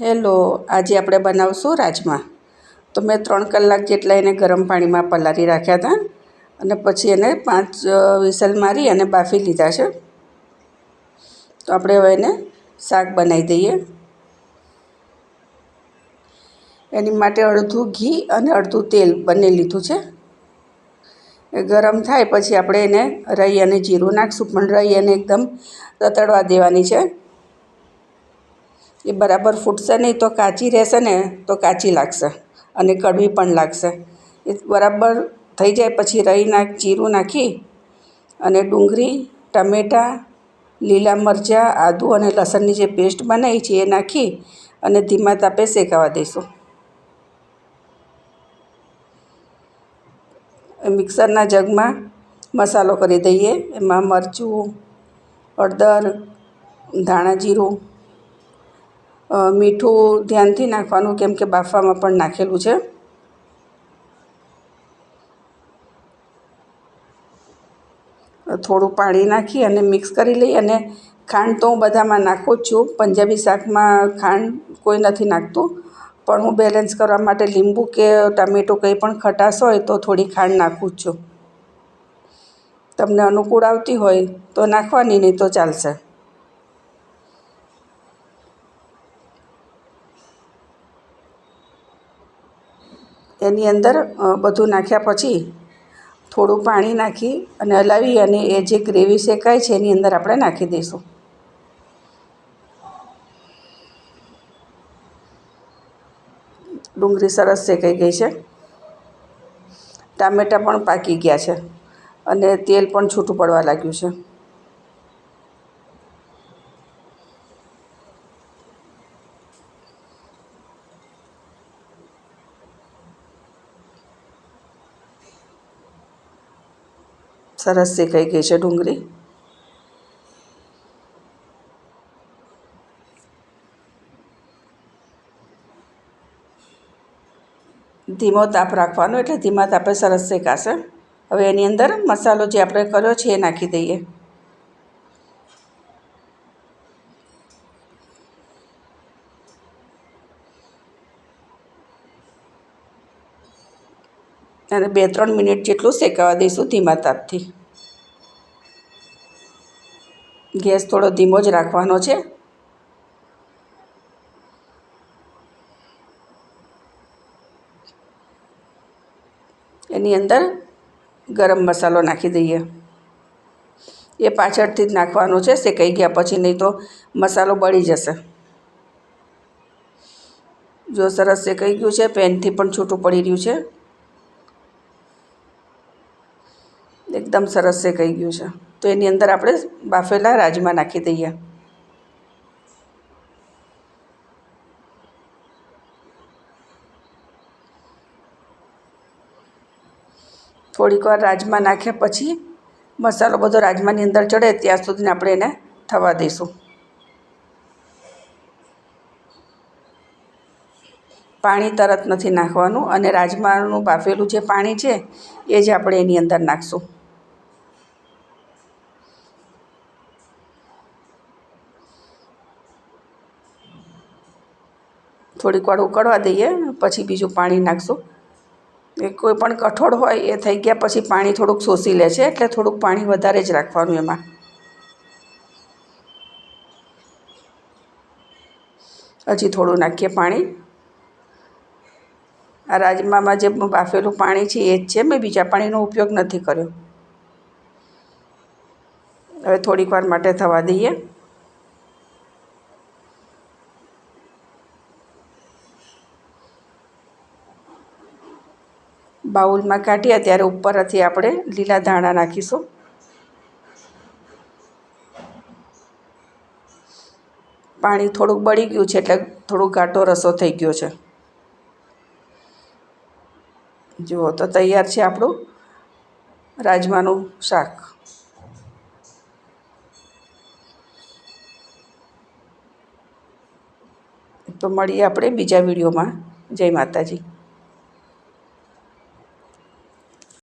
Hello, આજે આપણે બનાવશું રાજમા. તો મેં ત્રણ કલાક જેટલા એને ગરમ પાણીમાં પલાળી રાખ્યા હતા અને પછી એને પાંચ વિસલ મારી અને બાફી લીધા છે. તો આપણે હવે એને શાક બનાવી દઈએ. એની માટે અડધું ઘી અને અડધું તેલ બંને લીધું છે. એ ગરમ થાય પછી આપણે એને રહી અને જીરું નાખીશું, પણ રહી એને એકદમ રતડવા દેવાની છે. એ બરાબર ફૂટશે નહીં તો કાચી રહેશે ને તો કાચી લાગશે અને કડવી પણ લાગશે. એ બરાબર થઈ જાય પછી રાઈ નાખ, જીરું નાખી અને ડુંગળી, ટમેટાં, લીલા મરચાં, આદું અને લસણની જે પેસ્ટ બનાવી છે એ નાખી અને ધીમા તાપે શેકાવા દઈશું. મિક્સરના જગમાં મસાલો કરી દઈએ. એમાં મરચું, હળદર, ધાણા જીરું મીઠું ધ્યાનથી નાખવાનું, કેમ કે બાફવામાં પણ નાખેલું છે. થોડું પાણી નાખી અને મિક્સ કરી લઈ અને ખાંડ તો હું બધામાં નાખું જ છું. પંજાબી શાકમાં ખાંડ કોઈ નથી નાખતું. પણ હું બેલેન્સ કરવા માટે લીંબુ કે ટામેટું કંઈ પણ ખટાશ હોય તો થોડી ખાંડ નાખું જ છું. તમને અનુકૂળ આવતી હોય તો નાખવાની, નહીં તો ચાલશે. એની અંદર બધું નાખ્યા પછી થોડું પાણી નાખી અને હલાવી અને એ જે ગ્રેવી શેકાય છે એની અંદર આપણે નાખી દઈશું. ડુંગળી સરસ શેકાઈ ગઈ છે. ટામેટાં પણ પાકી ગયા છે અને તેલ પણ છૂટું પડવા લાગ્યું છે. સરસ શેકાઈ ગઈ છે ડુંગળી. ધીમો તાપ રાખવાનો, એટલે ધીમા તાપે સરસ શેકાશે. હવે એની અંદર મસાલો જે આપણે કર્યો છે એ નાખી દઈએ. અને બે, ત્રણ મિનિટ જેટલું શેકાવા દઈશું ધીમા તાપથી. ગેસ થોડો ધીમો જ રાખવાનો છે. એની અંદર ગરમ મસાલો નાખી દઈએ. એ પાછળથી જ નાખવાનો છે, શેકાઈ ગયા પછી નહીં તો મસાલો બળી જશે. જો સરસ શેકાઈ ગયું છે, પેનથી પણ છૂટું પડી રહ્યું છે. એકદમ સરસ શેકાઈ ગયું છે. તો એની અંદર આપણે બાફેલા રાજમા નાખી દઈએ. થોડીક વાર રાજમા નાખ્યા પછી મસાલો બધો રાજમાની અંદર ચડે ત્યાં સુધી આપણે એને થવા દઈશું. પાણી તરત નથી નાખવાનું અને રાજમાનું બાફેલું જે પાણી છે એ જ આપણે એની અંદર નાખીશું. થોડીક વાર ઉકળવા દઈએ પછી બીજું પાણી નાખીશું. એ કોઈ પણ કઠોળ હોય એ થઈ ગયા પછી પાણી થોડુંક શોષી લે છે એટલે થોડુંક પાણી વધારે જ રાખવાનું એમાં. હજી થોડું નાખીએ પાણી. આ રાજમામાં જે બાફેલું પાણી છે એ જ છે. મેં બીજા પાણીનો ઉપયોગ નથી કર્યો. હવે થોડીક વાર માટે થવા દઈએ. બાઉલમાં કાઢ્યા ત્યારે ઉપરથી આપણે લીલા ધાણા નાખીશું. પાણી થોડુંક બળી ગયું છે એટલે થોડુંક ઘાટો રસો થઈ ગયો છે. જુઓ તો તૈયાર છે આપણું રાજમાનું શાક. તો મળીએ આપણે બીજા વિડીયોમાં. જય માતાજી.